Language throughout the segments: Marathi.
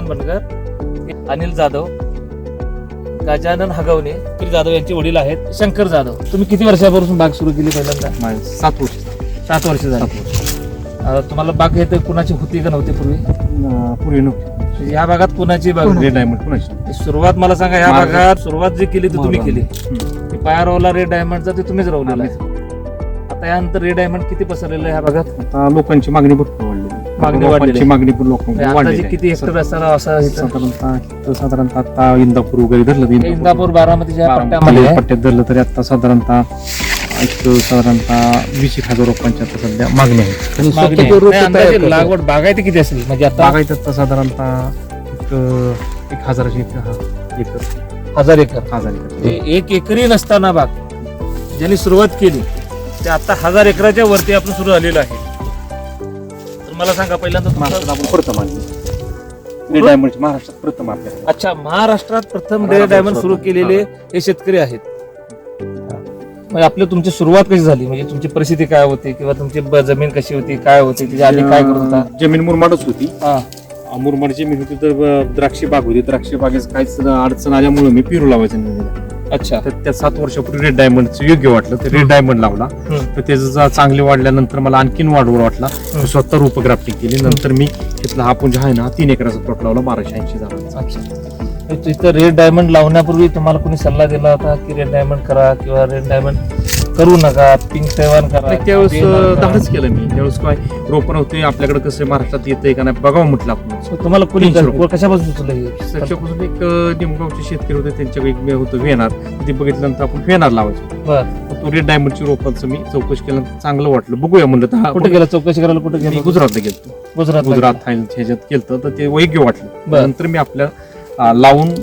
चंद्रकांत बनकर अनिल जाधव गजानन हगवणे जाधव यांचे वडील आहेत शंकर जाधव. तुम्ही किती वर्षापासून बाग सुरू केली पहिल्यांदा? माझे सात वर्ष सात वर्ष झाली. तुम्हाला बाग हे कुणाची होती का नव्हती पूर्वी? पूर्वी नव्हती. या भागात कुणाची बाग डायमंड कुणाची? सुरुवात मला सांगा या भागात सुरुवात जी केली ती तुम्ही. केली. हम्म. ती पायारवला रेड डायमंडचा ते तुम्हीच रवलेला आहे. आता यानंतर रेड डायमंड किती पसरलेलं आहे ह्या भागात? आता लोकांची मागणी भरपूर. वाढली मागणी लोकांची वाढलेली. मागणी पण लोकांची वाढलेली आहे. किती हेक्टर असताना असं इथं? साधारणतः इथं साधारणतः आता इंदापूर वगैरे धरलं तर हे इंदापूर बारामतीच्या बारामती पट्ट्यामध्ये आहे. पट्ट्यात धरलं तरी आता साधारणतः एक साधारणतः वीस एक हजार रुपयांची आता सध्या मागणी आहे आणि मागणी स्वतः आहे. तो रोपं नाही, तयार अंदाजे करतो. लागवड बागायती किती असेल म्हणजे आता बागायत आता साधारणतः एक एक हजाराची एक हा, एक हजार एकर हजार एक म्हणजे एक एकरी नसताना बाग ज्यांनी सुरुवात केली ते आता हजार एकराच्या वरती आपण सुरू झालेलं आहे मला सांगा पहिल्यांदा महाराष्ट्रात आपण प्रथम आणली रेड डायमंडची महाराष्ट्रात प्रथम आपल्याकडे अच्छा महाराष्ट्रात प्रथम महाराष्ट्रात डे डायमंड सुरू. केलेले हे. शेतकरी आहेत. म्हणजे आपली तुमची सुरुवात कशी झाली? म्हणजे तुमची परिस्थिती काय होती किंवा तुमची ब- जमीन कशी होती? काय होती? त्याच्या आधी काय करत होता? जमीन मुरमाडच होती. हा. मुरमाड जमीन होती तर अं, द्राक्षी बाग होती. द्राक्षी बागेच काहीच अडचण आल्यामुळे मी पिरू लावायचं. अच्छा. तर त्या सात वर्षापूर्वी रेड डायमंडचं योग्य वाटलं. तर रेड डायमंड लावला. तर त्याचं चांगले वाढल्यानंतर मला आणखीन वाढवर वाटला. स्वतः रूप ग्राफ्टिंग केली. नंतर मी तिथला हा पुंज आहे ना तीन एकराचा प्लॉट लावला बाराशे ऐंशी झाडांचा अच्छा. तिथं रेड डायमंड लावण्यापूर्वी तुम्हाला कोणी सल्ला दिला होता की रेड डायमंड करा किंवा रेड डायमंड करू नका पिंक सेवन करा त्यावेळेस. धाडच केलं मी. त्यावेळेस काय रोपण होते आपल्याकडे कसं महाराष्ट्रात येतंय का नाही बघावं म्हटलं आपण. तुम्हाला कोणी. कशापासून सुचलं? त्याच्यापासून एक निमगावचे शेतकरी होते त्यांच्या एक मे होतं वेणार. ते बघितल्यानंतर आपण वेणार लावायचो. बर. तो रेड डायमंडची रोपांचं मी चौकशी केल्यानंतर चांगलं वाटलं. बघूया म्हणलं तर. हा- कुठे गेला? चौकशी करायला कुठे गेला? गुजरातला गेलो. गुजरात गुजरात थायलंड ह्याच्यात केलं तर ते वैग्य वाटलं. नंतर मी आपल्या लावून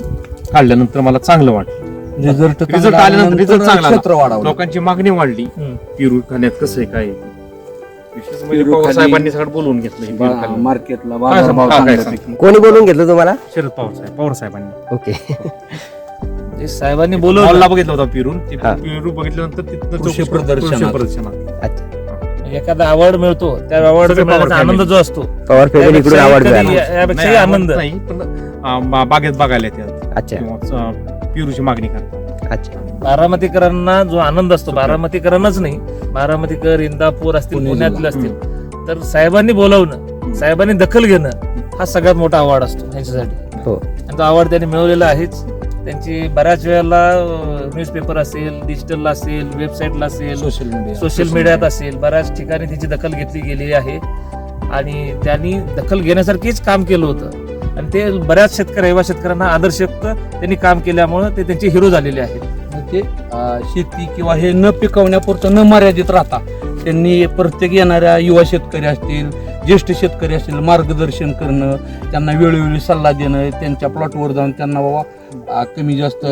काढल्यानंतर मला चांगलं वाटलं. रिझल्ट रिझल्ट आल्यानंतर रिझल्ट चांगला क्षेत्र आला. वाढवलं लोकांची मागणी वाढली हम्म. पिरू खाण्यात कसं आहे काय आहे. विशेष म्हणजे पेरू पवार खाली- साहेबांनी सगळं बोलवून घेतलं हे पेरू खाली. मार्केटला काय बाजारभाव सांगू? काय चांगल्यापैकी. सांगू? कोणी बोलून घेतलं तुम्हाला शरद पवार साहेब पवार साहेबांनी ओके साहेबांनी बोलवलं हॉलला बघितलं होता पिरून ते हा. पिरू बघितल्यानंतर तिथं कृषी चौकशी- प्रदर्शनात. कृषी प्रदर्शनात अच्छा एखादा अवॉर्ड मिळतो त्या अवॉर्ड सगळे मिळण्याचा power आनंद family. जो असतो पवार फॅमिली इकडून त्यापेक्षाही आवड कधी मिळाला या- यापेक्षाही नाही, आनंद नाही पण बा- बागेत बघायला येतात अच्छा किंवा अं, पिरूची मागणी करतात अच्छा. बारामतीकरांना जो आनंद असतो बारामतीकरांनाच नाही बारामतीकर इंदापूर असतील पुणे पुण्यातले. असतील तर साहेबांनी बोलावणं साहेबांनी दखल घेणं हा सगळ्यात मोठा अवॉर्ड असतो त्यांच्यासाठी हो. आणि तो अवॉर्ड त्यांनी मिळवलेला आहेच. त्यांची बऱ्याच वेळेला न्यूजपेपर असेल डिजिटलला असेल वेबसाईटला असेल सोशल मीडिया सोशल मीडियात असेल बऱ्याच ठिकाणी त्याची दखल घेतली गेलेली आहे. आणि त्यांनी दखल घेण्यासारखीच काम केलं होतं. आणि ते बऱ्याच शेतकरी युवा शेतकऱ्यांना आदर्शयुक्त त्यांनी काम केल्यामुळं ते त्यांचे हिरो झालेले आहेत. ते शेती किंवा हे न पिकवण्यापुरतं न मर्यादित राहता त्यांनी प्रत्येक येणाऱ्या युवा शेतकरी असतील ज्येष्ठ शेतकरी असतील मार्गदर्शन करणं त्यांना वेळोवेळी सल्ला देणं त्यांच्या प्लॉटवर जाऊन त्यांना बाबा कमी जास्त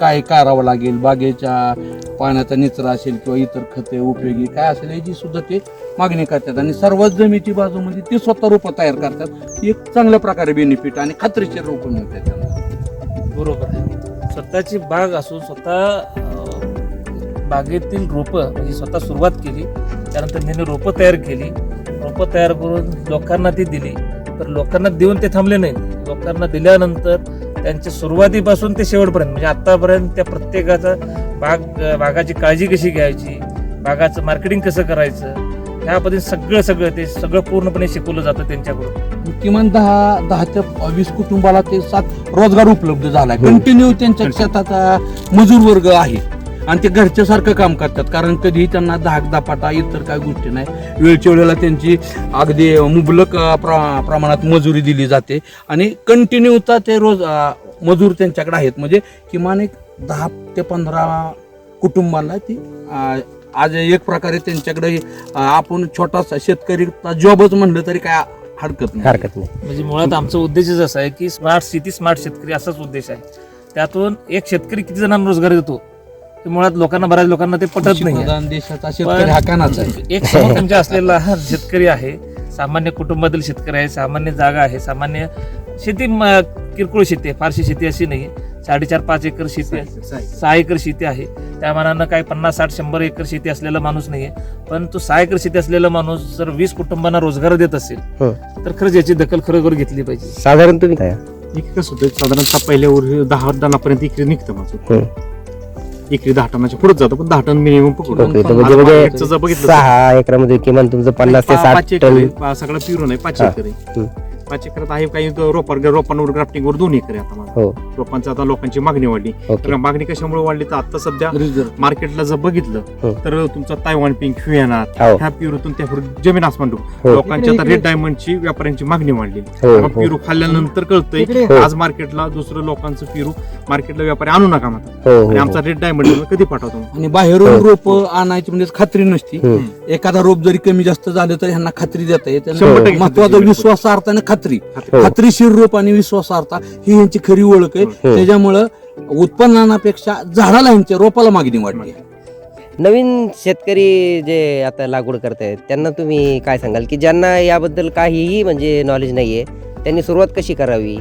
काय करावं लागेल? बागेच्या पाण्याचा निचरा असेल किंवा इतर खते उपयोगी काय असेल याची सुद्धा ते मागणी करतात आणि सर्वच जमीची बाजूमध्ये म्हणजे ते स्वतः रोपं तयार करतात. ही एक चांगल्या प्रकारे बेनिफिट आणि खात्रीशीर रोपं मिळतात त्यांना. बरोबर. आहे स्वतःची बाग असून स्वतः बागेतील रोपं म्हणजे स्वतः सुरुवात केली त्यानंतर त्यांनी रोपं तयार केली. रोपं तयार करून लोकांना ती दिली. तर लोकांना देऊन ते थांबले नाही लोकांना दिल्यानंतर त्यांच्या सुरुवातीपासून ते शेवटपर्यंत म्हणजे आत्तापर्यंत त्या प्रत्येकाचा बाग बागाची काळजी कशी घ्यायची? बागाचं मार्केटिंग कसं करायचं? ह्या पद्धतीने सगळं सगळं ते सगळं पूर्णपणे शिकवलं जातं त्यांच्याकडून. किमान दहा दहा ते वीस कुटुंबाला ते सात रोजगार उपलब्ध झालाय. कंटिन्यू त्यांच्या शेताचा मजूर वर्ग आहे. आणि ते घरच्या सारखं काम करतात. कारण कधीही त्यांना धाक दापाटा इतर काही गोष्टी नाही. वेळच्या वेळेला त्यांची अगदी मुबलक अं, प्र- प्रमाणात मजुरी दिली जाते. आणि कंटिन्यूता ते रोज अं, मजूर त्यांच्याकडे आहेत. म्हणजे किमान एक दहा ते पंधरा कुटुंबाला ती अं, आज एक प्रकारे त्यांच्याकडे आपण छोटासा शेतकरी जॉबच म्हणलं तरी काय हरकत नाही. हरकत नाही. म्हणजे मुळात आमचा उद्देशच असा आहे की स्मार्ट सिटी स्मार्ट शेतकरी असाच उद्देश आहे. त्यातून एक शेतकरी किती जणांना रोजगार देतो? हे मुळात लोकांना बऱ्याच लोकांना ते पटत नाही. प्रधान देशाचा शेतकरी हा कानाचा आहे. एक समोर तुमच्या असलेला हा शेतकरी आहे सामान्य कुटुंबातील शेतकरी आहे सामान्य जागा आहे सामान्य शेती किरकोळ शेती आहे. फारशी शेती अशी नाही. साडेचार पाच एकर शेती आहे. सहा एकर. शेती आहे. त्या मानानं काही पन्नास साठ शंभर एकर शेती असलेला माणूस नाहीये. पण तो सहा एकर शेती असलेला माणूस जर वीस कुटुंबांना रोजगार देत असेल हं. तर खरंच याची दखल खरोखर घेतली पाहिजे. साधारण तुम्ही काय? एक कसं होतं साधारणतः पहिल्या वर दहा टनापर्यंत इकडे निघतं माझं. हं. इकडे दहा टनाच्या पुढे जातो पण दहा टन मिनिमम आता म्हणजे म्हणजे सहा एकरामध्ये किमान तुमचं पन्नास ते साठ एकर सगळं पिरून आहे पाच हा. एकर आहे. हं. पाच एकरात आहे काही रोपार रोपांवर ग्राफ्टिंगवर दोन एकर आहे आता माझं हो रोपांचं आता लोकांची मागणी वाढली ओके मागणी कशामुळे वाढली तर आता सध्या मार्केटला जर बघितलं हो. तर तुमचा तायवान पिंक ह्युएनार हो. ह्या पिरूतून त्या पुढे जमीन आसमान हो. लोकांची आता रेड डायमंडची व्यापाऱ्यांची मागणी वाढलेली हो हो पिरू खाल्ल्यानंतर कळतंय हो. आज मार्केटला दुसरं लोकांचं पिरू मार्केटला व्यापारी आणू नका म्हणतात हो आणि हो आमचा रेड डायमंड कधी पाठवतो आणि बाहेरून हो. रोप आणायची म्हणजे खात्री नसती. एखादा रोप जरी कमी जास्त झालं तर ह्यांना खात्री देता येते शंभर टक्के महत्त्वाचा. विश्वासार्थाने खात्री हो. खात्रीशीर रोप आणि विश्वासार्हता ही यांची खरी ओळख आहे. हं. त्याच्यामुळं उत्पन्नापेक्षा झाडाला यांच्या रोपाला मागणी वाढली. नवीन शेतकरी जे आता लागवड करतायत त्यांना तुम्ही काय सांगाल? की ज्यांना याबद्दल काहीही म्हणजे नॉलेज नाहीये त्यांनी सुरुवात कशी करावी?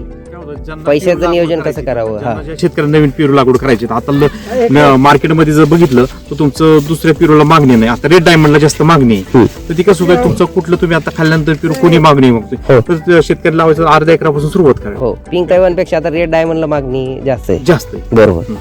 पैशाचं नियोजन कसं करावं? हा. शेतकऱ्यांना नवीन पेरू लागवड करायची तर आता ल- मार्केटमध्ये जर बघितलं तर तुमचं दुसऱ्या पेरूला मागणी नाही. आता रेड डायमंडला जास्त मागणी आहे. हं. तर ती कसं होतं तुमचं कुठलं तुम्ही आता खाल्ल्यानंतर पेरू कोणी मागणी मागतोय? हो. तर ते लावायचं अर्ध्या एकरापासून सुरुवात करा हो. पिंकपेक्षा आता रेड डायमंडला मागणी जास्त आहे. जास्त आहे. बरोबर. हं.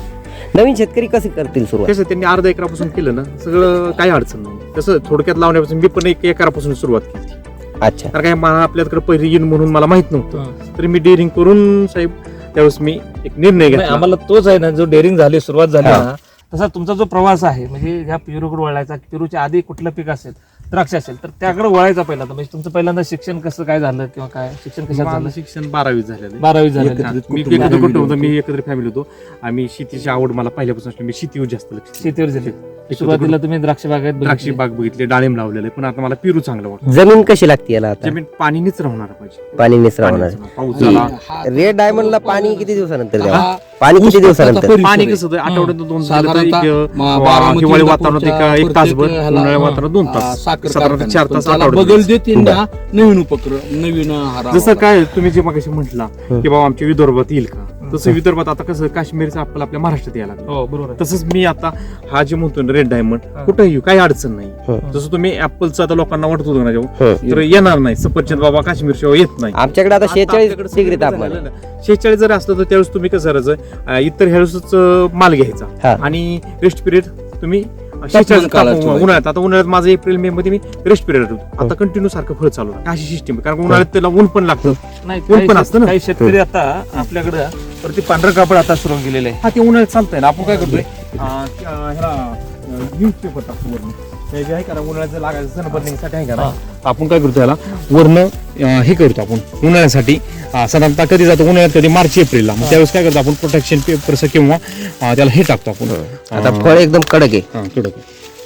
नवीन शेतकरी कसे करतील सुरुवात? कसं त्यांनी अर्धा एकरापासून केलं ना सगळं काही अडचण नाही. तसं थोडक्यात लावण्यापासून मी पण एक एकरापासून सुरुवात केली. अच्छा. कारण काय मला आपल्याकडे पहिली येईन म्हणून मला माहीत नव्हतं. तरी मी डेअरिंग करून साहेब त्यावेळेस मी एक निर्णय नाही, घेतला. आम्हाला तोच आहे ना जो डेअरिंग झाली सुरुवात झाली. ना तसा तुमचा जो प्रवास आहे म्हणजे ह्या पेरूकडे वळायचा पेरूच्या आधी कुठलं पीक असेल द्राक्ष असेल तर त्याकडे वळायचा पहिल्यांदा. म्हणजे तुमचं पहिल्यांदा शिक्षण कसं काय झालं किंवा काय? शिक्षण कशात झालं? शिक्षण बारावी झालेलं आहे. बारावी झालं मी एकत्र कुटुंब. मी एकत्र फॅमिली होतो. आम्ही शेतीची आवड मला पहिल्यापासून मी शेतीवर जास्त लक्ष. शेतीवर झाली सुरुवातीला तुम्ही द्राक्ष बागेत द्राक्षी बघितली. बाग बघितले डाळिंब लावलेले पण आता मला पेरू चांगलं वाटतं. जमीन कशी लागते याला आता? जमीन पाणीनीच राहणार पाहिजे. पाणी मिश्र होणार राहणार. पाऊस झाला. रेड डायमंडला पाणी किती दिवसानंतर द्यावं? हा. पाणी किती दिवसानंतर? पाणी कसं होतं? आठवड्यात दोन साधारणतः दिवस म- एक, बारामती, हिवाळी वातावरणात एक एक तासभर उन्हाळ्या वातावरणात दोन तास. कारखाना. चार तास आठवड्यात बगल दिवस. देते ना. नवीन उपक्रम नवीन जसं. काय तुम्ही जे मगाशी म्हटला की बाबा आमच्या विदर्भात येईल का? तसं विदर्भात आता कसं काश्मीरचं आपल्याला आपल्या महाराष्ट्रात यायला लागलं हो बरोबर आहे. तसंच मी आता हा जे म्हणतो रेड डायमंड हा. कुठे येऊ काही अडचण नाही हं. जसं तुम्ही ऍपलचं आता लोकांना वाटत होतं ना जेव्हा हं. तर येणार नाही सफरचंद बाबा काश्मीर शिवाय येत नाही आमच्याकडे आता शेहेचाळीस डिग्री तापमान आहे. शेहेचाळीस जर असलं तर त्यावेळेस तुम्ही कसं करायचं अं, इतर ह्यावेळेसच अं, माल घ्यायचा. आणि रेस्ट पिरियड तुम्ही ठेवायचं. उन्हाळ्यात. आता उन्हाळ्यात माझं एप्रिल मे मध्ये मी रेस्ट पिरियड होतो. आता कंटिन्यू सारखं फळ चालू आहे. अशी सिस्टीम आहे. कारण उन्हाळ्यात त्याला ऊन पण लागतं. नाही ऊन पण असतं ना. काही शेतकरी आता आपल्याकडे वरती पांढरं कापड आता सुरू केलेलं आहे. हा ते उन्हाळ्यात चालतंय ना. आपण काय करतोय? ह्याला न्यूजपेपर टाकतो हे जे आहे का ना उन्हाळ्याचं लागायचं सनबर्निंगसाठी आहे का ना तर आपण काय करतो याला? वरनं अं, हे करतो आपण उन्हाळ्यासाठी. अं, साधारणतः कधी जातो उन्हाळ्यात कधी मार्च एप्रिलला मग त्यावेळेस काय करतो आपण? प्रोटेक्शन पेपरचं किंवा अं, त्याला हे टाकतो आपण. आता फळ एकदम कडक आहे. हा, कडक.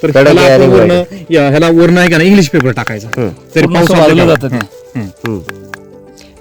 तर कडक ह्याला आहे आणि आपण वरनं या- ह्याला वरनं आहे का ना इंग्लिश पेपर टाकायचा. तरी पूर्ण पाऊस का- जातं. हं, हं. हम्म.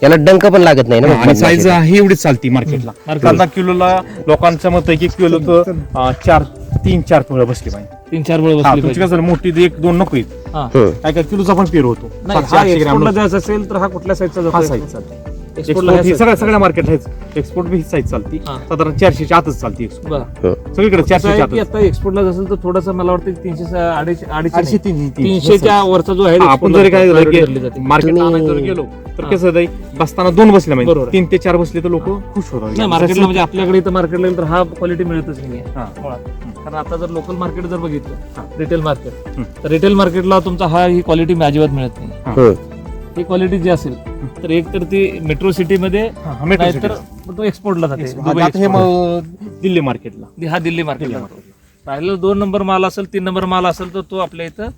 याला डंक पण लागत नाही ना मग आणि मधमाशीला. साईज ही एवढीच चालती मार्केटला. किलोला लोकांचं मत आहे की किलो तर अं, चार तीन चार फळं बसली पाहिजे तीन चार वेळ हा, बसली तुमची पाहिजे. कसं मोठी एक दोन नको आहेत. हा. काय काय किलोचा पण पेरू होतो नाही सातशे, हा आठशे ग्रॅम एक्सपोर्टला नको. द्यायचा असेल तर हा कुठल्या साईजचा हा जातो साईज चालते एक्सपोर्टला ही सगळ्या सगळ्या मार्केट आहेच एक्सपोर्ट बी ही साईज चालती हा. साधारण चारशेच्या आतच चालती एक्सपोर्ट बरं. सगळीकडे चारशेच्या आतच आता एक्सपोर्टला असेल तर थोडस मला वाटतं की तीनशे स- अडीचशे अडीचशे चारशे नाही. तीन तीन तीनशेच्या वरचा जो आहे हा, आपण जरी काय. मार्केट तुम्ही- आणायला जर गेलो तर हा. कसं जाईल बसताना दोन बसले बरोबर म्हणजे. तीन ते चार बसले तर लोक खुश होतात मार्केटला म्हणजे आपल्याकडे इथं मार्केटला गेलं तर हा क्वालिटी मिळतच नाही हा. कारण आता जर लोकल मार्केट जर बघितलं रिटेल मार्केट हं. तर रिटेल मार्केटला तुमचा हा ही क्वालिटी अजिबात मिळत नाही हम्म. ही क्वालिटी जी असेल तर एक तर ती मेट्रो सिटीमध्ये हा, metro नाहीतर city. तो एक्सपोर्टला जाते. हा, दुबई आता हे export. मग दिल्ली मार्केटला हा दिल्ली मार्केटला जातो. राहिलेला दोन नंबर माल असेल तीन नंबर माल असेल तर तो आपल्या इथं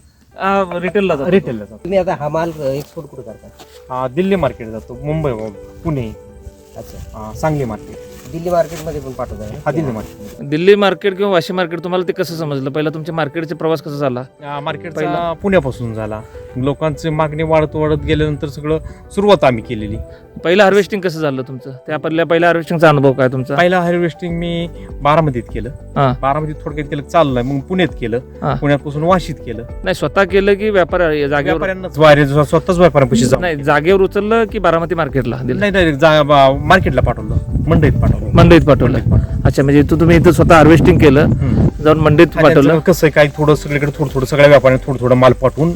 रिटेलला जातो. रिटेलला जातो. तुम्ही आता हा माल एक्सपोर्ट कुठे करता? हा, दिल्ली मार्केट जातो. मुंबई पुणे. अच्छा. हा, सांगली मार्केट दिल्ली मार्केटमध्ये पण पाठवता हा दिल्ली मार्केट. दिल्ली मार्केट किंवा वाशी मार्केट तुम्हाला ते कसं समजलं? पहिला तुमच्या मार्केटचा प्रवास कसा झाला? या मार्केटचा पहिला- पुण्यापासून झाला. लोकांची मागणी वाढत वाढत गेल्यानंतर सगळं सुरुवात आम्ही केलेली. पहिलं हार्वेस्टिंग कसं झालं तुमचं? त्या पहिल्या पहिल्या हार्वेस्टिंगचा अनुभव काय तुमचा? पहिला हार्वेस्टिंग मी बारामतीत केलं. हा. बारामतीत थोडक्यात केलं चालू नाही मग पुण्यात हा. केलं पुण्यापासून वाशीत केलं. नाही स्वतः केलं की व्यापार जागेवर? व्यापाऱ्यांनाच स्वतःच व्यापाऱ्यांपाशी नाही जागेवर उचललं की बारामती मार्केटला दिलं? नाही डायरेक्ट मार्केटला पाठवलं. मंडईत पाठवलं. मंडईत पाठवलं. अच्छा म्हणजे इथं तुम्ही इथं स्वतः हार्वेस्टिंग केलं जाऊन मंडईत पाठवलं. कसं आहे काय थोडं सगळीकडे थोडं थोडं सगळ्या व्यापाऱ्यांनी थोडं थोडं माल पाठवून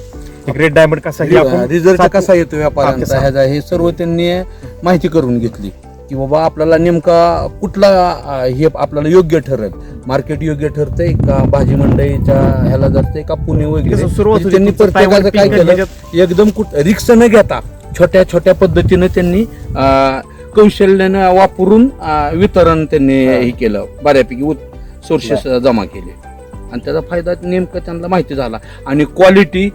एक रेड डायमंड कसा रिझल्ट कसा येतो व्यापाऱ्यांचा? ह्याचा हे सर्व त्यांनी माहिती करून घेतली की बाबा आपल्याला नेमका कुठला हे आपल्याला योग्य ठरेल. मार्केट योग्य ठरतंय का भाजी मंडईच्या ह्याला जातंय का पुणे वगैरे? म्हणजे त्यांनी प्रत्येकाचं काय केलं? एकदम कुठ रिक्स न घेता छोट्या छोट्या पद्धतीने त्यांनी कौशल्यानं वापरून अं, वितरण त्यांनी हे. केलं. बऱ्यापैकी सोर्सेस जमा केले. आणि त्याचा फायदा नेमकं त्यांना माहिती झाला. आणि क्वालिटी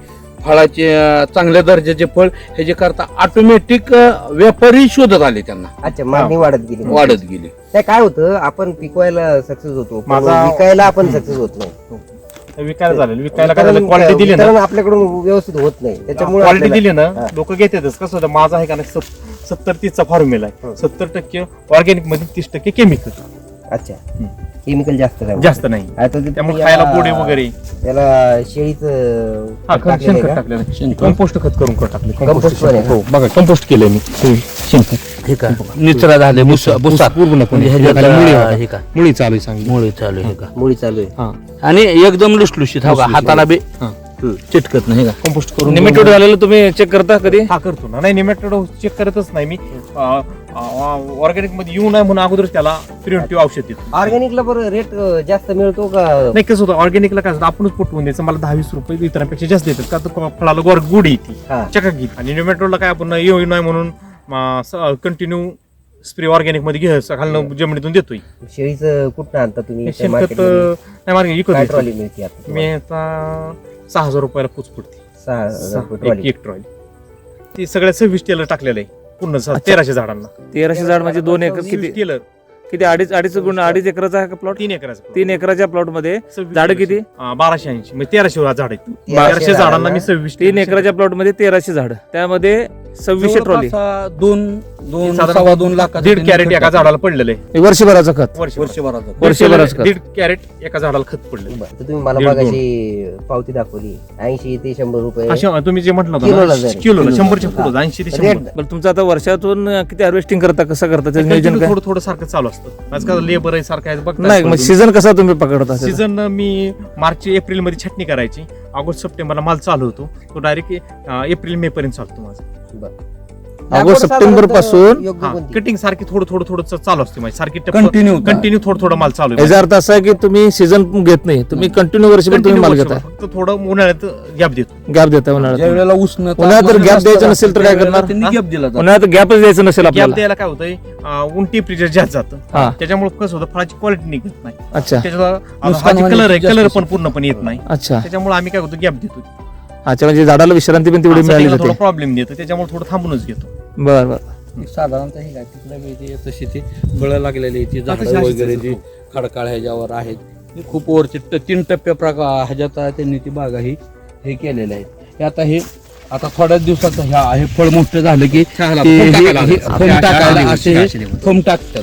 फळाचे अं, चांगल्या दर्जाचे फळ ह्याचे करता ऑटोमॅटिक व्यापारी शोधत आले त्यांना. अच्छा मागणी वाढत गेली. वाढत गेली. काय होतं आपण पिकवायला सक्सेस होतो. पण माझा- विकायला आपण सक्सेस होत. नाही विकायला विकायला काय झालं? क्वालिटी दिली ना. वितरण आपल्याकडून व्यवस्थित होत नाही. त्याच्यामुळे क्वालिटी आपल्याला- दिली ना हा. लोक घेतातच. कसं होतं? माझा आहे का नाही? सत्तर तीसचा फॉर्म्युला आहे. हं. सत्तर टक्के ऑर्गॅनिकमध्ये तीस टक्के केमिकल अच्छा. केमिकल जास्त नाही जास्त नाही. आता ते त्यामुळे खायला याला- गोडे वगैरे. त्याला शेळीचं हा खत शेणखत? टाकलेलं शेणखत. कंपोस्ट खत करून खत टाकले कंपोस्ट पण आहे हो बघा कंपोस्ट केलंय मी. शेणखत. हे का? निचरा झाले बुसात पूर्णपणे म्हणजे ह्याच्यात, मुळी होता. हे का? मुळी चालू आहे चांगली. मुळे चालू आहे हे का? मुळी चालू आहे. हा. आणि एकदम लुसलुशीत. हो का हाताला बी हा. चिटकत नाही हे का? कंपोस्ट करून निमेटोड झालेलं तुम्ही चेक करता कधी? हा करतो ना. नाही निमेटोड चेक करतच नाही मी. ऑर्गॅनिकमध्ये येऊ नये म्हणून अगोदर त्याला प्रिव्हेंटिव्ह औषध देतो. ऑर्गॅनिकला बरं रेट जास्त मिळतो का? नाही कसं होतं ऑर्गॅनिकला काय होतं आपणच पटवून द्यायचं. मला दहा वीस रुपये इतरांपेक्षा जास्त देतात. का तर फळाला गोर गुड येते. हा. चकाक घेत. आणि निमेटोडला काय आपण येऊ नये म्हणून कंटिन्यू स्प्रे ऑर्गॅनिकमध्ये घे घालणं जमिनीतून देतोय. शेळीचं कुठं आणता तुम्ही? शेणखत? नाही आता मी? आता सहा हजार रुपयाला पूच पडते. सहा हजार एक ट्रॉली एक ट्रॉली ती सगळ्या सव्वीस टेलर टाकलेलं आहे. पूर्ण तेराशे झाडांना. तेराशे झाड म्हणजे दोन एकर. किती? टेलर. किती? अडीच अडीच गुण अडीच एकराचा प्लॉट तीन एकराचं. तीन एकराच्या प्लॉटमध्ये सव्वीस झाडं. किती? अं, बाराशे ऐंशी. म्हणजे तेराशे झाड आहेत. तेराशे तेराशे झाडांना. मी झाडांना सव्वीस तीन एकराच्या प्लॉटमध्ये तेराशे झाड. त्यामध्ये सव्वीसशे ट्रॉली. जवळपास, दोन दोन साधारण सव्वा दोन लाख दीड कॅरेट एका झाडाला पडलेलं आहे. वर्षभराचं खत. वर्ष वर्षभराचं वर्षभराचं खत. दीड कॅरेट एका झाडाला खत पडलं बरं, तर तुम्ही मला दीड- मागाशी पावती दाखवली. ऐंशी ते शंभर रुपये. तुम्ही जे म्हटलं होतं किलोला ना, जरी. किलोला किलोला. शंभरच्या पुढं ऐंशी ते रेट शंभर. बरं तुमचं आता वर्षातून किती हार्वेस्टिंग करता कसं करता? त्याचं नियोजन काय? थोडं थोडं सारखं चालू असतं. आजकाल लेबर आहे सारखं आहे नाही मग तुम्ही. सीझन कसा तुम्ही पकडता त्याचा? सीझन मी मार्च एप्रिलमध्ये छटणी करायची. ऑगस्ट सप्टेंबरला माल चालू होतो. तो डायरेक्ट एप्रिल मे पर्यंत चालतो माझा. ऑगस्ट सप्टेंबरपासून? कटिंग सारखी थोडं थोडं थोडं चालू असते माझी सारखी कंटिन्यू कंटिन्यू थोडं थोडं माल चालू याचा अर्थ असा आहे की तुम्ही सीझन घेत नाही. तुम्ही कंटिन्यू वर्षभर तुम्ही माल. घेता फक्त थोडं उन्हाळ्यात गॅप देतो. गॅप देता ज्या उन्हाळ्यात वेळेला उष्णता उन्हाळ्यात तर जास्त gap द्यायचं नसेल तर काय करणार? त्यांनी हा? गॅप दिला. उन्हाळ्यात गॅपच द्यायचं नसेल गॅप द्यायला काय होतंय? उन टेम्परेचर जास्त जातं. हा. त्याच्यामुळे कसं होतं? फळाची क्वालिटी निघत नाही. अच्छा. नुकसान कलर आहे. कलर पण पूर्णपणे येत नाही. अच्छा. त्याच्यामुळे आम्ही काय करतो? गॅप देतो अच्छा म्हणजे झाडाला विश्रांती पण तेवढी मिळाली थोडा जाते. प्रॉब्लेम देतो त्याच्यामुळे थोडं थांबूनच घेतो. बरं बरं. साधारणतः हे काय तिकडे वेळी तशी ती बळं लागलेली ती झाडं वगैरे जी हो. खडकाळ ह्याच्यावर आहेत ती खूप वरची ट- तीन टप्प्या प्रकार ह्याच्यात त्यांनी ती बागा ही हे केलेल्या आहेत. हे आता हे आता थोड्याच दिवसात ह्या हे फळ मोठं झालं की ह्याला ते फोम हे- टाकायला हे अशा असे हे. फोम टाकतात.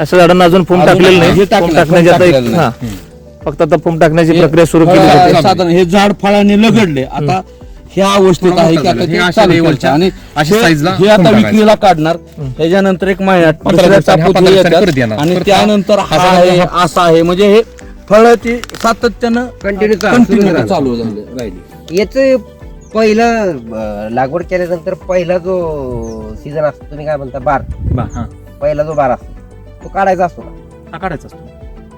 असं झाडांना अजून फोम अजून टाकलेलं हे नाही फोम फोम टाकण्याची आता टाकलेलं एक- नाही. हा. फक्त आता फोम टाकण्याची प्रक्रिया सुरू केली फळं जाते. साधारण हे झाड फळाने लगडले. आता ह्या अवस्थेत आहे की आता हे अशा चालू करायचं. आणि अशा हे- हे आता फोम. विक्रीला काढणार. त्याच्यानंतर एक महिन्यात पंधरा दुसऱ्या दिवसांनी हा टापूत पंधरा दिवसांनी येतात परत येणार. आणि परत त्यानंतर हा- आहे असा आहे. म्हणजे हे फळ ती सातत्यानं Continue चालू- कंटिन्यू सुरू चालू झाले राहिली. याच पहिलं अं, लागवड केल्यानंतर पहिला जो सीझन असतो तुम्ही काय म्हणता बार? बा- हा. पहिला जो बार असतो तो काढायचा असतो का? हा, काढायचा असतो.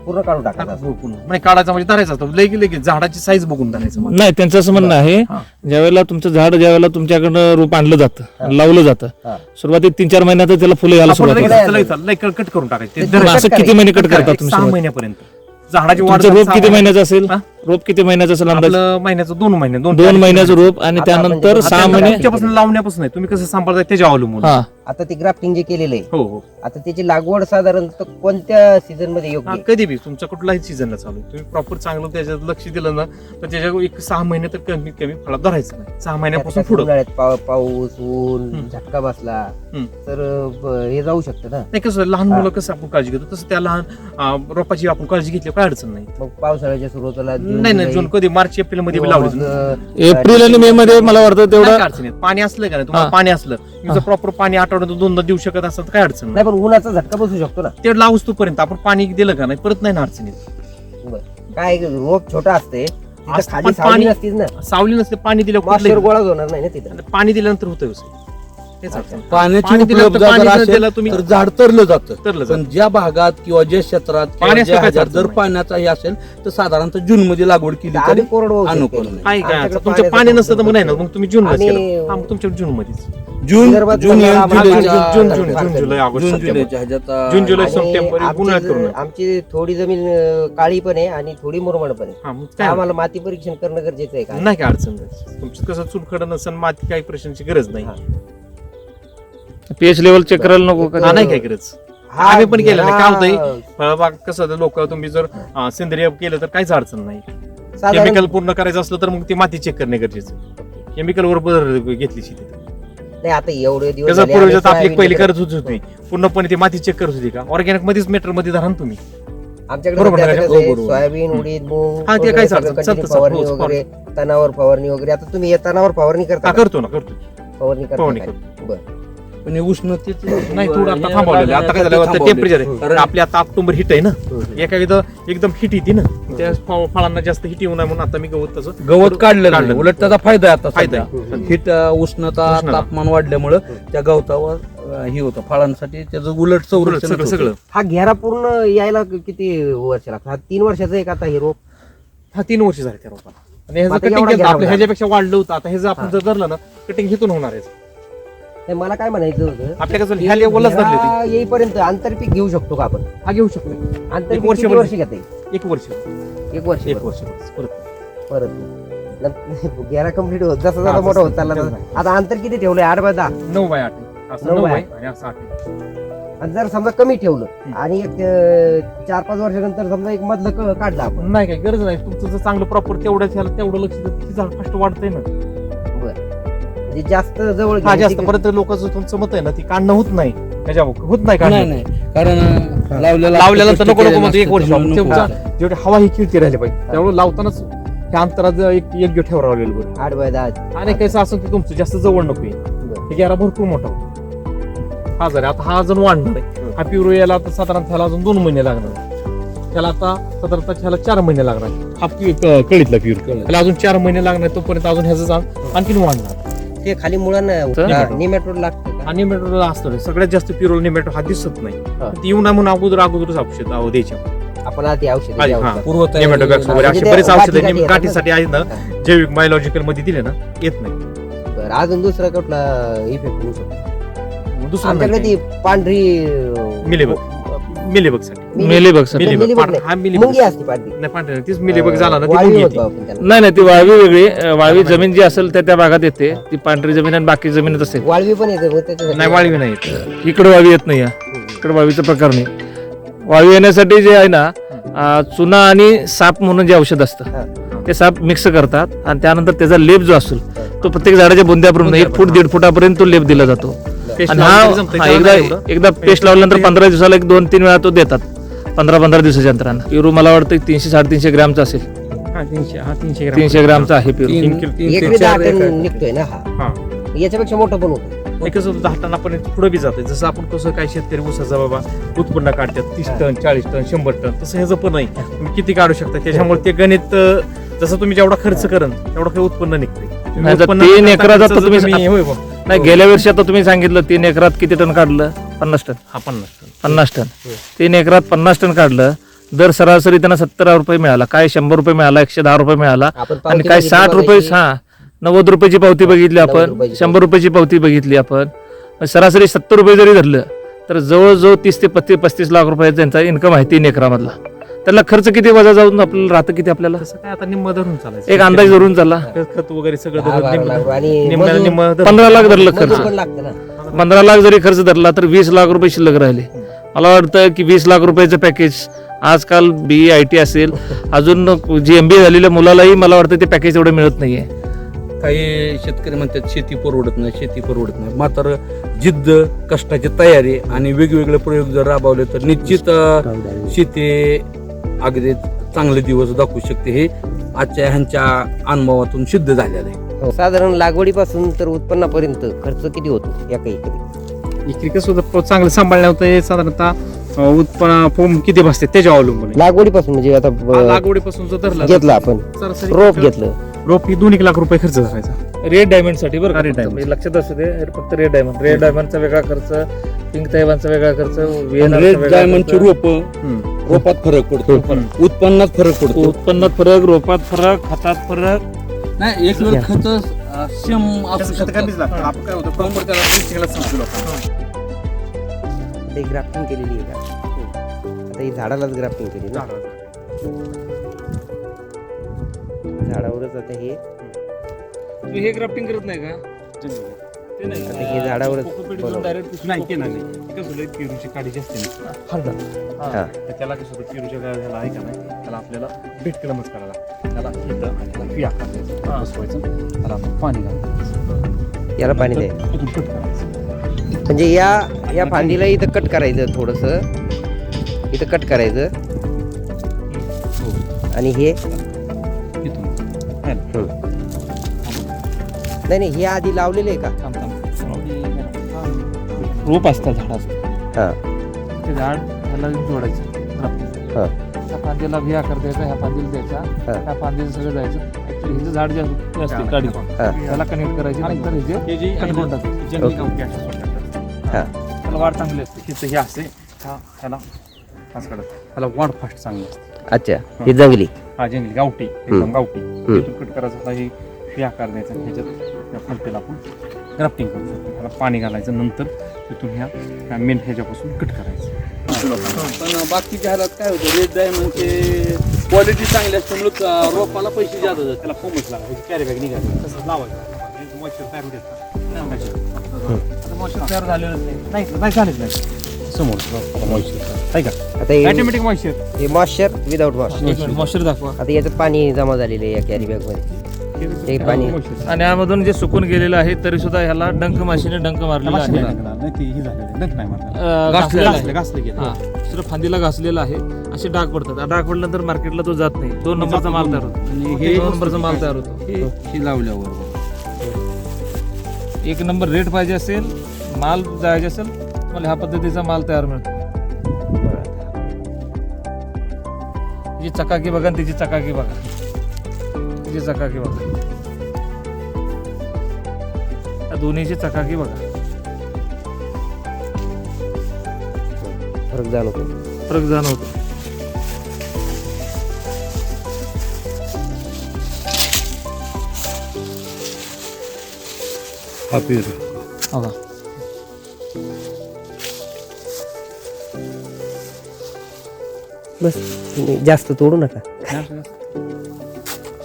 पूर्ण काढून टाकायचा असतो हो, पूर्ण. म्हणजे काढायचा म्हणजे धरायचा असतो लगेच लगेच झाडाची साईज बघून धरायचं. नाही त्यांचं असं म्हणणं आहे हा. ज्यावेळेला तुमचं झाड ज्यावेळेला तुमच्याकडनं रोप आणलं जातं लावलं जातं हा. सुरुवातीत तीन चार महिन्यात त्याला फुलं यायला आपण सुरुवात लगेच होते लगेच- लगेच कट करून टाकायचं ते ते धरायचं. असं किती महिने कट करता एक तुम्ही सहा सुरुवात? महिन्यापर्यंत झाडाची वाढ तुमचं रोप किती महिने- महिन्याचं असेल हा? रोप किती महिन्याचं असेल अंदाज? आपलं महिन्याचं दोन महिने दोन महिन्याचं रोप आणि त्यानंतर सहा आता महिने त्याच्यापासून लावण्यापासून नाही तुम्ही कसं सांभाळताय त्याच्या अवलंबून. हा. आता ते ग्राफ्टिंग जे केलेलं आहे हो हो. आता त्याची लागवड साधारणतः कोणत्या सीझनमध्ये योग्य हा, आहे? कधी बी तुमच्या कुठलाही सीझनला चालू. तुम्ही प्रॉपर चांगलं त्याच्यात लक्ष दिलं ना तर त्याच्या एक सहा महिने तर कमीत कमी फळात धरायचं नाही. सहा महिन्यापासून त्यात पुढं. उन्हाळ्यात पाव- पाऊस ऊन हम्म. झटका बसला हम्म. तर ब- हे जाऊ शकतं ना? नाही कसं लहान मुलं कसं आपण काळजी घेतो तसं त्या लहान अं, रोपाची आपण काळजी घेतली काय अडचण नाही. मग पावसाळ्याच्या सुरुवातीला नाही नाही जून कधी मार्च एप्रिलमध्ये बी लावली. एप्रिल आणि मे मध्ये मला वाटतं तेवढं अडचण येत. पाणी असलं का नाही? तुम्हाला. पाणी असलं. तुमचं प्रॉपर पाणी आठवड्यातून दोनदा देऊ शकत असतं तर काय अडचण नाही. नाही पण उन्हाचा झटका बसू शकतो ना. ते लावूस तोपर्यंत. आपण पाणी दिलं का नाही परत नाही ना अडचण येत. काय रोप छोटा असते तिथं असतं, खाली पण सावली पाणी- नसतीच ना. सावली नसते पाणी दिलं मॉइश्चर गोळाच होणार नाही ना तिथं. पाणी दिल्यानंतर होतं व्यवस्थित. पाण्याची पाणी दिलं तर उपलब्धता पाणी जर असेल तर झाड तरलं जातं. पण ज्या भागात किंवा ज्या क्षेत्रात जर. पाण्याचा हे असेल तर साधारणतः जून मध्ये लागवड केली तरी अनुकूल? तुमच्या पाणी नसतं तर मग नाही ना मग तुम्ही हा, मग तुमच्या जून मध्येच जून जून जून जून जून- जून जुलै ऑगस्ट जून जून जुलै सप्टेंबर आमची- थोडी जमीन काळी पण आहे आणि थोडी मुरमड पण आहे. आम्हाला माती परीक्षण करणं गरजेचं आहे का? नाही काय अडचण? तुमचं कसं चुनखड नसेल माती काही प्रश्नाची गरज नाही. पीएच लेवल चेक करायला नको का? हा, नाही काय गरज. हा, आम्ही पण केलं. नाही. काय होतंय? फळबाग कसं लोक तुम्ही जर अं, सेंद्रिय केलं तर काहीच अडचण नाही. साधारण- केमिकल पूर्ण करायचं असलं तर मग ती माती चेक करणे गरजेचं केमिकल वर बदल घेतली शेती. नाही आता एवढे दिवस त्याचा झाले पूर्वीच्यात आम्ही आपली पहिली करत होती. पूर्णपणे ती माती चेक करत होती का? ऑर्गॅनिक मध्येच मीटरमध्ये धरा ना तुम्ही. आमच्याकडे बरोबर सध्या आहे का? कसं आहे, हो, बरोबर. सोयाबीन उडीद मूग हा, ते वगैरे काहीच सगळं अडचण- continue चालतं, फवारणी चालतं. वगैरे. तणावर फवारणी वगैरे. आता तुम्ही तणावर फवारणी करता हा? करतो ना करतो. फवारणी फवारणी करता करतो. बरं. पण हे उष्णतेचे नाही थोडं आता थांबवलेलं आहे. आता काय झालं आता. टेम्परेचर आहे. कारण आपली आता ऑक्टोबर हिट आहे ना एका एकदा एकदम हिट येते ना त्या फळ- फळांना जास्त हिट येऊ नये म्हणून आता मी गवत तसं गवत काढलं काढलं. उलट त्याचा फायदा आहे आता फायदा सध्या. हिट अं, उष्णता उष्णता. तापमान वाढल्यामुळं त्या गवतावर अं, हे होतं. फळांसाठी त्याचं उलट संरक्षण सगळं सगळं. हा घेरा पूर्ण यायला किती वर्ष लागतात? हा तीन वर्षाचा एक आता हे रोप? हा तीन वर्ष झाले त्या रोपाला. आणि ह्याचं आता कटिंग एवढा आपलं. ह्याच्यापेक्षा वाढलं होतं. आता हे जर आपण जर धरलं ना कटिंग हिथून होणार आहे. नाही, मला काय म्हणायचं होतं? आपल्याकडे जर ह्या लेवलच धरली होती घेरा येईपर्यंत आंतरपीक घेऊ शकतो का आपण? हा घेऊ शकतो. आंतरपीक वर्ष किती वर्ष घेता येईल? एक वर्ष. एक वर्ष एक. वर्ष परत. घेरा कंप्लीट होत. जसा हा, जसा मोठा होत चालला. आता अंतर किती ठेवलंय? आठ बाय दहा. नऊ बाय आठ. असं नऊ नऊ बाय बाय आणि असं आठ आहे. आणि जर समजा कमी ठेवलं आणि एक अं, चार पाच वर्षानंतर समजा एक मधलं क- काढलं आपण. नाही काय गरज नाही. तुमचं जर चांगलं प्रॉपर तेवढ्याच ह्याला तेवढं लक्ष देत झाड फास्ट वाढतंय ना. म्हणजे जास्त जवळ हा जास्त. परत लोकांचं तुमचं मत आहे ना ती काढणं होत नाही. होत नाही नाही काढणं. नाही कारण लावलेलं लावलेलं तर नको नको म्हणतो एक वर्ष. जेवढी हवा ही खिळती राहिली पाहिजे त्यामुळे लावतानाच ह्या अंतरात एक योग्य ठेवा राहिलेलं बरं. आठ बाय दहा. आणि कसं असं की तुमचं जास्त जवळ नको आहे. हे गेरा भरपूर मोठा होतो. हा जर आता हा अजून वाढणार आहे. हा पिवरो याला आता साधारण त्याला अजून दोन महिने लागणार त्याला आता साधारणतः त्याला चार महिने लागणार हा पि- क- कळीतला पिवरो. त्याला अजून चार महिने लागणार तोपर्यंत अजून ह्याचं जाण आणखीन वाढणार. ते खाली मुळांना. निमॅटोड लागतं का? आणि असतो रे. सगळ्यात जास्त पिरोल निमेटो हा दिसत नाही हा. ती येऊ नये म्हणून अगोदर अगोदरच औषध अहो आपण आधी औषध आधी, हा. पूर्वतयारी- निमेटोबॅक्स वगैरे म्हणजे असे ते बरेच औषधं गाठी- निम- गाठी गाठीसाठी आहेत ना हा. जैविक बायोलॉजिकलमध्ये दिले ना येत नाही अजून दुसरा कुठला इफेक्ट होऊ शकतो दुसरं आमच्याकडे नाही ती पांढरी अं, mealybug. मिलीबगसाठी mealy- mealybug sir mealybug. Mealybug. पांढरा- नाही. हा मिलीबग. मुंगी असते पांढरी नाही पांढरा नाही, तीच मिलीबग झाला ना ती वाळवी मुंगी म्हणतो येते. आपण त्याला. नाही नाही ती वाळवी वेगळी. अं, वाळवी. जमीन जी असेल त्या त्या भागात येते. ती पांढरी जमीन आणि बाकी जमीनच असेल. वाळवी पण येते मग त्याच्यासाठी. नाही वाळवी नाही येत. इकडे वाळवी येत नाही इकडे वाळवीचा प्रकार नाही. वाळवी येण्यासाठी जे आहे ना अं, चुना आणि साप म्हणून जे औषध असतं हा. ते साप मिक्स करतात. आणि त्यानंतर त्याचा लेप जो असेल तो प्रत्येक झाडाच्या बुंद्यापर्यंत एक फूट दीड फुटापर्यंत तो लेप दिला जातो. पेस्ट आणि लावलं तरी जमतंय. हा, त्याला एकदा नाही एवढं. एकदा पेस्ट लावल्यानंतर पंधरा दिवसाला एक दोन तीन वेळा तो देतात. पंधरा पंधरा दिवसाच्या अंतरानं. पेरू मला वाटतं तीनशे साडेतीनशे ग्रॅमचा असेल. हा, तीनशे हा तीनशे ग्राम तीनशे ग्रॅमचा आहे पेरू. तीन- तीन किलो- तीन एक ते दहा चार टन एकर. निघतोय ना हा. हा. याच्यापेक्षा मोठं पण होतं. हे दहा आपण पुढे बी जातोय. जसं आपण कसं काय शेतकरी ऊसाचा बाबा उत्पन्न काढतात तीस टन चाळीस टन शंभर टन तसं ह्याचं पण नाही. तुम्ही किती काढू शकता? त्याच्यामुळे ते गणित अं, जसं तुम्ही जेवढा खर्च करन तेवढं काही उत्पन्न निघते नाही तर तीन एकरात आता तुम्ही- होय बुवा. नाही गेल्या वर्षी आता तुम्ही सांगितलं तीन एकरात किती टन काढलं? पन्नास टन. हा पन्नास टन. पन्नास टन. तीन एकरात पन्नास टन काढलं. दर सरासरी त्यांना सत्तर रुपये मिळाला. काय शंभर रुपये मिळाला एकशे दहा रुपये मिळाला. आणि काय बघितली साठ रुपये. हा नव्वद रुपयाची पावती बघितली नव्वद आपण. शंभर रुपयाची पावती बघितली आपण. सरासरी सत्तर रुपये जरी धरलं तर जवळजवळ तीस ते पस्तीस पस्तीस लाख रुपये त्यांचा इन्कम आहे तीन एकरामधला. त्याला खर्च किती वजा जाऊन आपल्याला राहतं किती आपल्याला? तसं काय आता निम्म धरून चालायचं. एक अंदाज धरून चालला खत वगैरे सगळं धरून निम्म- निम्म्याला निम्म धरून. पंधरा लाख धरलं खर्च. पंधरा लाख जरी खर्च धरला तर वीस लाख रुपये शिल्लक राहिले. मला वाटतं की वीस लाख रुपयाचं पॅकेज आजकाल बी आय टी असेल. अजून जी एम बी ए झालेल्या मुलालाही मला वाटतं ते पॅकेज एवढं मिळत नाहीये. काही शेतकरी म्हणतात शेती परवडत नाही शेती परवडत नाही. मात्र जिद्द कष्टाची तयारी आणि वेगवेगळे प्रयोग जर राबवले तर निश्चित अं, शेती अगदी चांगले दिवस दाखवू शकते हे आजच्या ह्यांच्या अनुभवातून सिद्ध झालेलं आहे. हो. साधारण लागवडीपासून तर उत्पन्नापर्यंत खर्च किती होतो या काही कधी इकडे कसं होतं चांगलं सांभाळल्या होतं साधारणतः उत्पन्न फॉर्म किती बसते त्याच्यावर अवलंबून. आहे. लागवडीपासून म्हणजे आता हा, ब- लागवडीपासून धरला घेतलं आपण. सरासरी रोप घेतलं. रोप ही दोन एक लाख रुपये खर्च करायचा रेड डायमंडसाठी बरं का? diamond. म्हणजे लक्षात असू दे फक्त रेड डायमंड रेड डायमंडचा वेगळा खर्च पिंक तैवानचा वेगळा खर्च वेगळा डायमंडची. रोप. रोपात फरक पडतो. उत्पन्नात फरक पडतो. उत्पन्नात फरक रोपात फरक खतात फरक. नाही एक वेळ खत सेम असू शकतं. खत लागतं. आपण काय होतं त्याला. ते ग्राफ्टिंग केलेली आहे का? आता ही झाडालाच ग्राफ्टिंग केली ना? झाडावरच आता हे. तू हे ग्राफ्टिंग करत नाही का? आता हे झाडावरच कोकोपीट बनवलं. direct नाही केलं नाही. कसं होतं, पेरूची काडी जास्त आहे ना, हलतात. हा. हा. तर त्याला कसं होतं पेरूच्या गाड्या ह्याला आहे का नाही? त्याला आपल्याला भेटकलमच करायला. लागतं. त्याला इथं आणि त्याला फिया करायचं हा. बसवायचं. त्याला आपण पाणी घालायचं याला पाणी द्यायचं इथून कट करायचं. म्हणजे या या फांदीला इथं कट करायचं थोडस. इथं कट करायचं. आणि हे? इथून. है. नाही नाही हे आधी लावलेले आहे का? थांब, थांब. रोप असतात झाडाचं हा. ते झाड ह्याला जोडायचं grafting. हा. ह्या फांदीला भी आकार द्यायचा ह्या फांदीला द्यायचा हा. ह्या फांदीला सगळं जायचं. Actually हिचं झाड जे असते असते काढी हा. त्याला कनेक्ट करायची नंतर हे जे हे जे. जंगली. गावठी. हा. त्याला वाढ चांगली असते. हिचं हे असते. हा ह्याला फास्ट काढत ह्याला वाढ फास्ट चांगली असते. अच्छा. ही. जंगली. हा जंगली. गावठी. एकदम हम्म. गावठी कट करायचा होता हे हे आकार द्यायचा ह्याच्यात या फलतेला आपण ग्राफ्टिंग करू शकतो. ह्याला पाणी घालायचं नंतर तिथून ह्या मेन ह्याच्यापासून कट करायचं. पण बाकीच्या ह्याला काय होतं? रेड डायमंडचे क्वालिटी चांगली असल्यामुळे रोपाला पैसे जास्त जातात. त्याला फोमच लागायची. कॅरी बॅग निघाली तसंच लावायचं. मॉइश्चर तयार होते आता मॉइश्चर तयार झालेलं नाही. समोर मॉइश्चर का? आता हे ऑटोमॅटिक मॉइश्चर हे मॉइश्चर विदाउट मॉइश्चर मॉइश्चर दाखवा. आता याच्यात पाणी जमा झालेलं आहे या कॅरी बॅग हे पाणी. आणि यामधून जे सुकून गेलेलं आहे तरी सुद्धा ह्याला डंक माशीने डंक मारलेला आहे. ती ही अं, घासलेलं हा. दुसरं फांदीला घासलेला आहे. असे डाग पडतात. डाग पडल्यानंतर मार्केटला तो जात नाही. दोन नंबरचा माल तयार होतो. आणि दोन नंबरचा माल तयार होतो. लावल्यावर. एक नंबर रेट पाहिजे असेल माल जायचे असेल तुम्हाला ह्या पद्धतीचा माल तयार मिळतो. तिची चकाकी बघा आणि तिची चकाकी बघा. तिची चकाकी बघा. या दोन्हीची चकाकी बघा. फरक जाणवतो. फरक जाणवतो. हा पेरू. बघा. बस जास्त तोडू नका.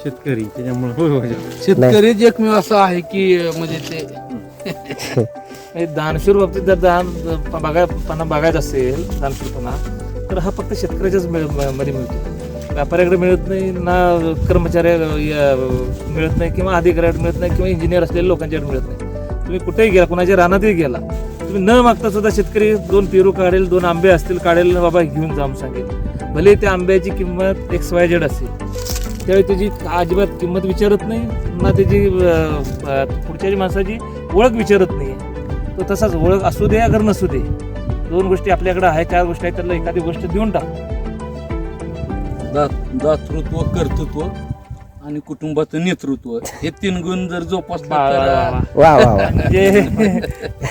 शेतकरी त्याच्यामुळे होय होय. शेतकरीच एकमेव असं आहे की म्हणजे ते दानशूर बाबतीत जर दान बघाय पणा बघायचं असेल दानशूरपणा तर हा फक्त शेतकऱ्याच्याच मध्ये मिळतो. व्यापाऱ्याकडे मिळत नाही ना कर्मचाऱ्या मिळत नाही किंवा अधिकाऱ्याकडे मिळत नाही किंवा इंजिनियर असलेल्या लोकांच्याकडे मिळत नाही. तुम्ही कुठेही गेला कुणाच्या रानातही गेला तुम्ही न मागता सुद्धा शेतकरी दोन पेरू काढेल दोन आंबे असतील काढेल बाबा घेऊन जा म्हणून सांगेल. भले त्या आंब्याची किंमत एक्स वाय जेड असेल त्यावेळी त्याची अजिबात किंमत विचारत नाही ना त्याची पुढच्या माणसाची ओळख विचारत नाही. तो तसाच ओळख असू दे अगर घर नसू दे. दोन गोष्टी आपल्याकडे आहे चार गोष्टी आहेत त्याला एखादी गोष्ट देऊन टाक. दातृत्व कर्तृत्व. आणि कुटुंबाचं नेतृत्व. हे तीन गुण जर जोपासले तर वा. वा. वा वा म्हणजे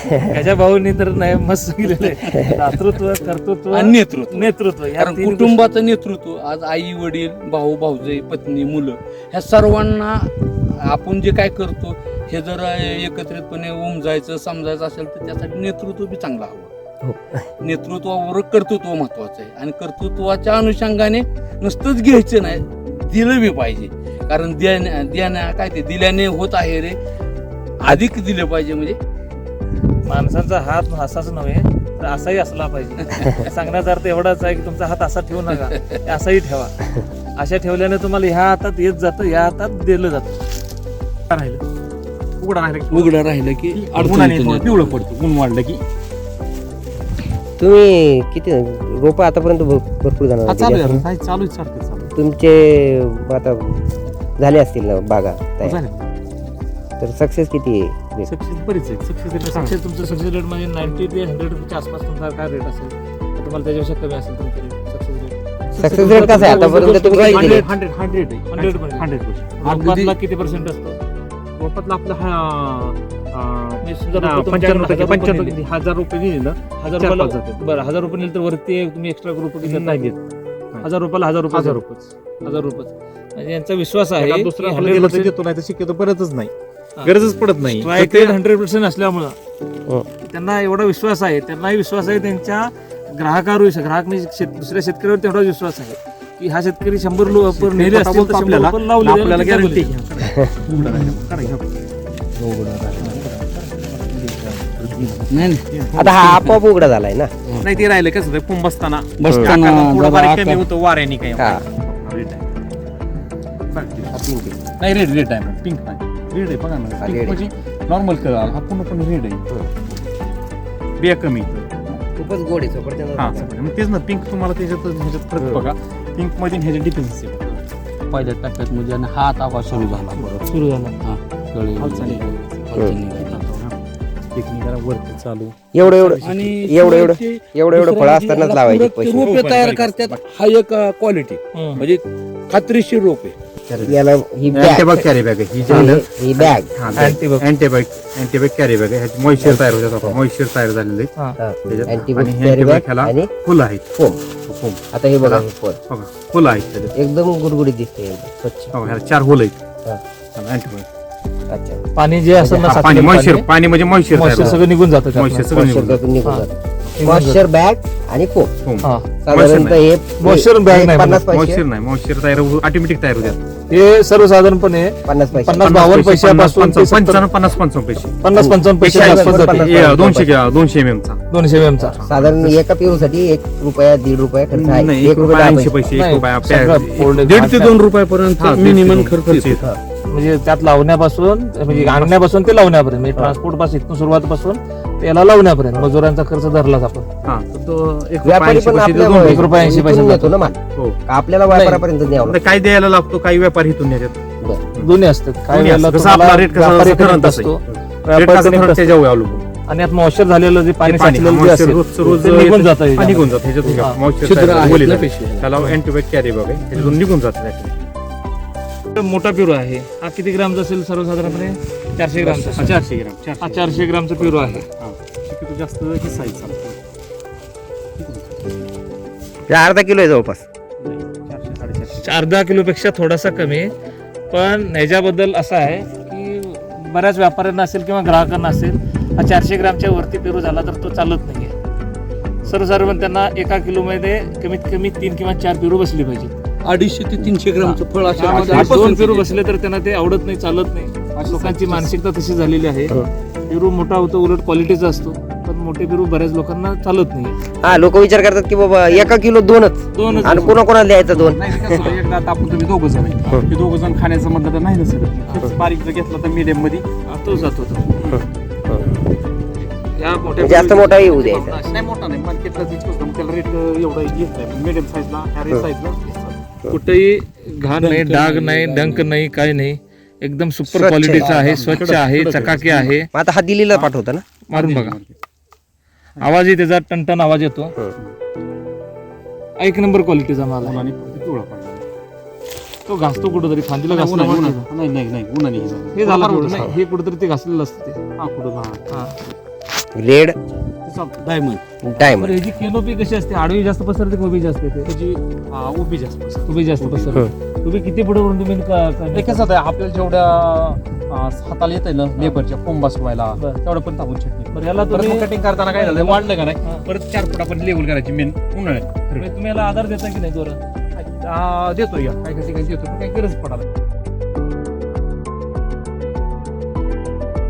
त्याच्या भाऊनी तर नाही मस्त सांगितलेलं आहे. दातृत्व कर्तृत्व आणि नेतृत्व. नेतृत्व या कारण तीन कुटुंबाचं नेतृत्व आज आई वडील भाऊ भाऊजे पत्नी मुलं ह्या सर्वांना आपण जे काय करतो हे जर एकत्रितपणे उमजायचं समजायचं असेल तर त्यासाठी नेतृत्व बी चांगलं हवं. नेतृत्वावर कर्तृत्व महत्वाचं आहे. आणि कर्तृत्वाच्या अनुषंगाने नुसतंच घ्यायचं नाही दिलं बी पाहिजे. कारण द्याने द्याने काय ते दिल्याने होत आहे रे. अधिक दिलं पाहिजे म्हणजे. माणसाचा हात असाच नव्हे तर असाही असला पाहिजे. सांगण्याचा अर्थ एवढाच आहे की तुमचा हात असा ठेवू नका असाही ठेवा. अशा ठेवल्याने तुम्हाला ह्या हातात येत जातं या हातात दिलं जातं. राहिलं? उघडा राहिलं उघडं राहिलं की अडचण. पिवळं पडतं ऊन वाढलं की. तुम्ही किती रोप आतापर्यंत भर- भरपूर चालू आहे जण चालू आहे सारखं चालू आहे. तुमचे आता झाले असतील ना बागा तयार. झाले. तर सक्सेस किती आहे? सक्सेस बरीच आहे. सक्सेस रेट सक्सेस तुमचं सक्सेस रेट म्हणजे नाईन्टी ते हंड्रेडच्या आसपास तुमचा काय रेट असेल? तर तुम्हाला त्याच्यापेक्षा कमी असेल तुमचे सक्सेस रेट सक्सेस रेट कसा आहे? आतापर्यंत तुम्ही काय दिले hundred hundred hundred hundred percent hundred किती पर्सेंट असतो? रोपातला आपला हा म्हणजे समजा पंच्याण्णव तुमच्याकडे हजार रुपये दिले. ना हजार जाते. बरं हजार रुपये नेले तर वरती तुम्ही एक्स्ट्रा रुपये नाही देता? हजार रुपयाला हजार रुपये हजार. रुपये हजार रुपये म्हणजे यांचा विश्वास आहे दुसरा 100% देतो नाही तर शक्यतो परतच नाही. गरजच पडत नाही. हंड्रेड पर्सेंट असल्यामुळं. हो. त्यांना एवढा विश्वास आहे त्यांनाही विश्वास आहे त्यांच्या ग्राहकावर ग्राहक म्हणजे शेत- दुसऱ्या शेतकऱ्यावर तेवढा विश्वास आहे. की हा शेतकरी शंभर स्वतः असतील आपल्याला गॅरंटी. नाही. आता हा आपोआप उघडा झालाय ना. नाही ते राहिलं कसं पुंब बसताना बसताना जरा कमी होतं वाऱ्याने हा. आहे. नाही रेड रेड आहे पिंक नाही. रेड आहे बघा ना. हा, म्हणजे नॉर्मल कलर हा पूर्णपणे रेड आहे. बिया कमी. खूपच गोड आहे हा मग तेच ना पिंक तुम्हाला त्याच्यात ह्याच्यात फरक बघा. पिंकमध्ये आणि ह्याच्यात डिफरन्स आहे बघा. पहिल्या टप्प्यात म्हणजे आणि हात आवाज सुरू झाला. बरं सुरू झाला. हा कळी हालचाली. हालचाली. जरा वरती चालू. एवढं एवढं. आणि एवढं एवढं ते एवढं एवढं फळ दुसरं असतानाच म्हणजे लावायचे पैसे. रोपे हो, तयार करतात हा एक क्वालिटी. म्हणजे खात्रीशीर रोप. आहे याला ही बॅग कॅरी बॅग ही जी आहे ना? ही bag Antibug. Antibug. Antibug carry bag ह्याची मॉइश्चर तयार होतात मॉइश्चर तयार झालेले. हा. आणि हे कॅरी बॅग ह्याला आणि फुलं आहेत. फोम आता हे बघा हे फळ बघा फुलं आहेत. त्याच्यात एकदम गुडगुडीत दिसते एकदम स्वच्छ. बघा ह्याला चार होल आहेत. हा. अच्छा. पाणी जे असेल ना पाणी साचलेलं मॉइश्चर पाणी, पाणी म्हणजे मॉइश्चर moisture सगळं निघून जातं त्यातनं. मॉइश्चर सगळं मॉइश्चर निघून जातं. निघून. जातं. निघून मॉइश्चर बॅग आणि फोम फोम हा. साधारणतः हे Moisture bag हे नाही पन्नास मॉइश्चर नाही. मॉइश्चर तयार ऑटोमॅटिक तयार हे सर्वसाधारणपणे पन्नास पैसे. पन्नास बावन्न पैशापासून ते सत्तर- पंचावन्न पन्नास पंचावन्न पैसे. पन्नास पंचावन्न पैसे आसपास जाते. पन्नास- दोनशे दोनशे एम चा. दोनशे एम चा. साधारण एका पेरूसाठी एक रुपया दीड रुपया खर्च आहे. नाही एक रुपया दहा ऐंशी पैसे. पैसे एक नाही, रुपया सगळं दीड ते असं. दोन रुपयापर्यंत हा, दीड ते मिनिमम दोन. खर्च खर्च येतो. म्हणजे त्यात लावण्यापासून म्हणजे आणण्यापासून ते लावण्यापर्यंत म्हणजे ट्रान्सपोर्टपासून इथून सुरुवात पासून त्याला लावण्यापर्यंत मजुरांचा खर्च धरलाच आपण. हा तर तो एक रुपया व्यापारी ऐंशी पैसे आपल्या दोन एक रुपया ऐंशी इथून पैसे नेतो ना माल. हो. का आपल्याला व्यापारापर्यंत न्यावं आता काय द्यायला लागतो काही व्यापारी इथून बरं. दोन्ही असतात. काय दोन्ही वेळेला असतं. जसं तुम्हाला आपला rate कसा व्यापारी असतो, connect तसं असतो. रेट व्यापारी कसं connect ठरत असतो. त्याच्यावर अवलंबून. आणि यात मॉइश्चर झालेलं जे पाणी साचलेलं जे moisture असेल रोज ते निघून जातं हा, निघून जातं. ह्याच्यातून हा. moisture छिद्र तयार आहेत ओली ना जाते. पेशी त्याला अँटीबायोटिक कॅरी बघ. आहे त्याच्यातून निघून जातं. मोठा पिरो आहे. हा किती ग्रामचा असेल सर्वसाधारणपणे? चारशे ग्रामचा चारशे ग्राम हा चारशे ग्रामचा पिरो आहे. हा. जास्त ही साईज हे अर्धा किलो आहे जवळपास. अर्धा किलोपेक्षा थोडासा कमी आहे. पण ह्याच्याबद्दल असं आहे की बऱ्याच व्यापाऱ्यांना असेल किंवा ग्राहकांना असेल हा चारशे ग्रामच्या वरती पेरू झाला तर तो चालत नाही आहे सर्वसाधारण त्यांना एका किलोमध्ये कमीत कमी तीन किंवा चार पेरू बसली पाहिजे अडीचशे ते तीनशे ग्रामचं फळ तर दोन पेरू बसले तर त्यांना ते आवडत नाही चालत नाही. लोकांची मानसिकता तशी झालेली आहे. हो. पेरू मोठा होतो उलट क्वालिटीचा असतो. पण मोठे पेरू बऱ्याच लोकांना चालत नाही. हा लोक विचार करतात की बाबा एका किलो दोनच. दोनच आणि कोणा कोणाला द्यायचं दोन? होतं, एकदा आपण तुम्ही दोघं जण आहे. ते दोघं जण खाण्याचं म्हणलं तर नाही ना सर तेच बारीक जर घेतलं तर मीडियममध्ये. तो जातो तो या मोठ्या जास्त मोठा येऊ द्यायचा नाही मोठा नाही. मार्केटला त्याला रेट एवढा घेत नाही. मीडियम साईजला ह्या रेट साईजला कुठेही घाण नाही डाग नाही डंक नाही काही नाही. एकदम सुपर स्वच्छ क्वालिटीचा आहे. आहे स्वच्छ आहे चकाकी आहे. मग आता हा दिल्लीला पाठवता ना? मारून बघा. आवाजही त्याचा टनटन आवाज येतो. एक नंबर क्वालिटीचा माल आहे. पडला तो घासतो कुठेतरी फांदीला घासतो नाही नाही नाही उन्हाने हे झालं. हे थोडं. नाही. हे कुठेतरी ते घासलेलं असतं ते. हा, कुठं? हा. हा. रेड डायमंड डायमंड ह्याची केनोपी कशी असते? आडवी जास्त पसरते की उभी जास्त येते? त्याची हा, उभी जास्त असते. उभी जास्त पसरते. तुम्ही किती पुढे वरून तुम्ही क- क- कसं आहे आपल्याला जेवढ्या हाताला येत ना लेबरच्या कोंब बसवायला बरं. तेवढं पण टाकून चटणी बरं याला तुम्ही कटिंग करताना काय झालं? वाढलं का हा. नाही परत चार फूट आपण लेवल करायची मेन उन्हाळ्यात. तुम्ही याला आधार देता की नाही जोरात? आ, देतो या. काही काही देतो पण काही गरज पडायला.